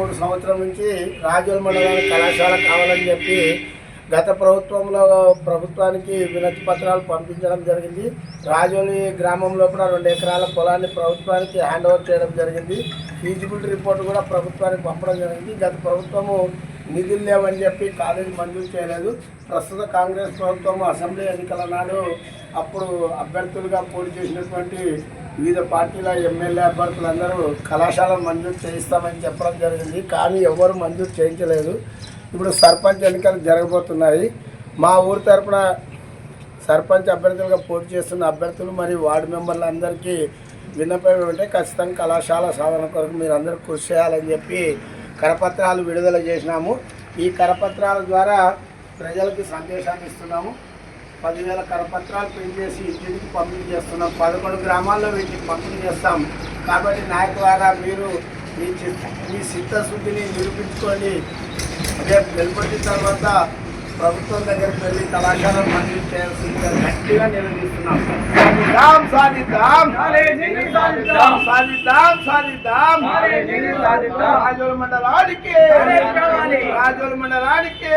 మూడు సంవత్సరం నుంచి రాజోల మండలానికి కళాశాల కావాలని చెప్పి గత ప్రభుత్వంలో ప్రభుత్వానికి వినతి పత్రాలు పంపించడం జరిగింది. రాజోలి గ్రామంలో కూడా రెండు ఎకరాల పొలాన్ని ప్రభుత్వానికి హ్యాండ్ ఓవర్ చేయడం జరిగింది. ఫీజిబిలిటీ రిపోర్ట్ కూడా ప్రభుత్వానికి పంపడం జరిగింది. గత ప్రభుత్వము నిధులు లేవని చెప్పి కాలేజీ మంజూరు చేయలేదు. ప్రస్తుత కాంగ్రెస్ ప్రభుత్వం అసెంబ్లీ ఎన్నికల నాడు అప్పుడు అభ్యర్థులుగా పోటీ చేసినటువంటి వివిధ పార్టీల ఎమ్మెల్యే అభ్యర్థులందరూ కళాశాలను మంజూరు చేయిస్తామని చెప్పడం జరిగింది. కానీ ఎవరు మంజూరు చేయించలేదు. ఇప్పుడు సర్పంచ్ ఎన్నికలు జరగబోతున్నాయి. మా ఊరు తరపున సర్పంచ్ అభ్యర్థులుగా పోటీ చేస్తున్న అభ్యర్థులు మరియు వార్డు మెంబర్లు అందరికీ విన్నపం ఉంటే ఖచ్చితంగా కళాశాల సాధన కొరకు మీరు అందరూ కృషి చేయాలని చెప్పి కరపత్రాలు విడుదల చేసినాము. ఈ కరపత్రాల ద్వారా ప్రజలకు సందేశాన్ని ఇస్తున్నాము. పదివేల కరపత్రాలు ప్రింట్ చేసి ఇంటికి పంపిణీ చేస్తున్నాం పదకొండు గ్రామాల్లో వీటిని పంపిణీ చేస్తాం. కాబట్టి నాయకులారా మీరు మీ మీ చిత్తశుద్ధిని నిరూపించుకోండి రేపు గెలుపొచ్చిన తర్వాత ప్రభుత్వం దగ్గరికి వెళ్ళి కళాశాల మంజూరు చేయాల్సిందిగా గట్టిగా నిలదీస్తున్నాం సాధిద్దాం సాధిద్దాం. సాధిద్దాం సాధిద్దాం రాజోల మండలానికి. రాజోల మండలానికి.